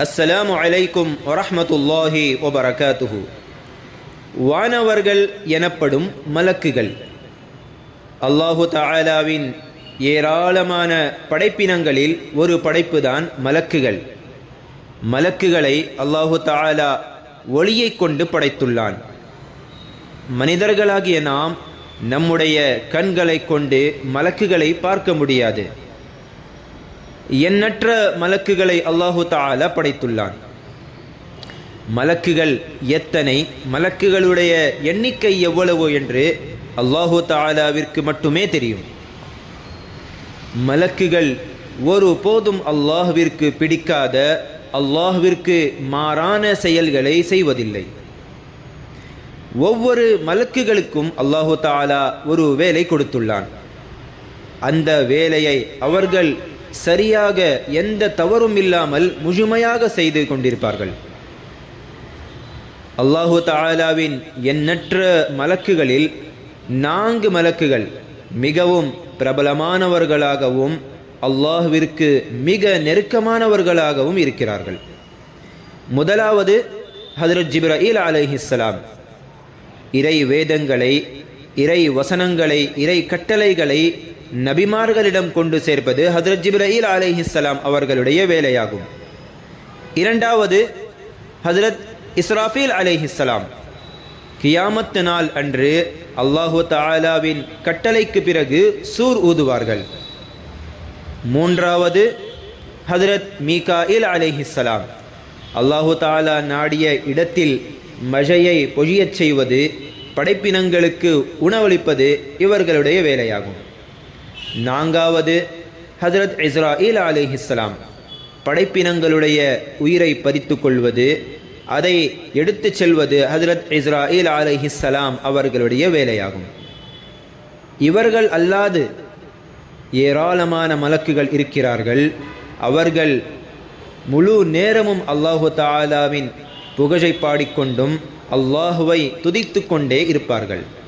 அஸ்ஸலாமு அலைக்கும் வரஹமத்துல்லாஹி ஒபரகாத்துஹு வானவர்கள் எனப்படும் மலக்குகள். அல்லாஹு தாலாவின் ஏராளமான படைப்பினங்களில் ஒரு படைப்புதான் மலக்குகள். மலக்குகளை அல்லாஹு தாலா ஒளியைக் கொண்டு படைத்துள்ளான். மனிதர்களாகிய நாம் நம்முடைய கண்களை கொண்டு மலக்குகளை பார்க்க முடியாது. எண்ணற்ற மலக்குகளை அல்லாஹு தாலா படைத்துள்ளான். மலக்குகள் எத்தனை? மலக்குகளுடைய எண்ணிக்கை எவ்வளவு என்று அல்லாஹு தாலாவிற்கு மட்டுமே தெரியும். மலக்குகள் ஒரு போதும் அல்லாஹுவிற்கு பிடிக்காத அல்லாஹுவிற்கு மாறான செயல்களை செய்வதில்லை. ஒவ்வொரு மலக்குகளுக்கும் அல்லாஹு தாலா ஒரு வேலை கொடுத்துள்ளான். அந்த வேலையை அவர்கள் சரியாக எந்த தவறும் இல்லாமல் முழுமையாக செய்து கொண்டிருப்பார்கள். அல்லாஹு தாலாவின் எண்ணற்ற மலக்குகளில் நான்கு மலக்குகள் மிகவும் பிரபலமானவர்களாகவும் அல்லாஹுவிற்கு மிக நெருக்கமானவர்களாகவும் இருக்கிறார்கள். முதலாவது ஹதரத் ஜிப்ரஹீல் அலைஹிஸ்ஸலாம் இறை வேதங்களை இறை வசனங்களை இறை கட்டளைகளை நபிமார்களிடம் கொண்டு சேர்ப்பது ஹதரத் ஜிப்ரஹீல் அலிஹிஸ்லாம் அவர்களுடைய வேலையாகும். இரண்டாவது ஹசரத் இஸ்ராஃபீல் அலைஹிஸ்ஸலாம் கியாமத்து நாள் அன்று அல்லாஹு தாலாவின் கட்டளைக்கு பிறகு சூர் ஊதுவார்கள். மூன்றாவது ஹதரத் மீகாயில் அலிஹிஸ்லாம் அல்லாஹு தாலா நாடிய இடத்தில் மழையை பொழியச் செய்வது படைப்பினங்களுக்கு உணவளிப்பது இவர்களுடைய வேலையாகும். நான்காவது ஹசரத் இஸ்ராயில் அலிஹிஸ்லாம் படைப்பினங்களுடைய உயிரை பறித்து கொள்வது அதை எடுத்துச் செல்வது ஹசரத் இஸ்ராயில் அலிஹிஸ்லாம் அவர்களுடைய வேலையாகும். இவர்கள் அல்லாது ஏராளமான மலக்குகள் இருக்கிறார்கள். அவர்கள் முழு நேரமும் அல்லாஹு தாலாவின் புகழை பாடிக்கொண்டும் அல்லாஹுவை துதித்து கொண்டே இருப்பார்கள்.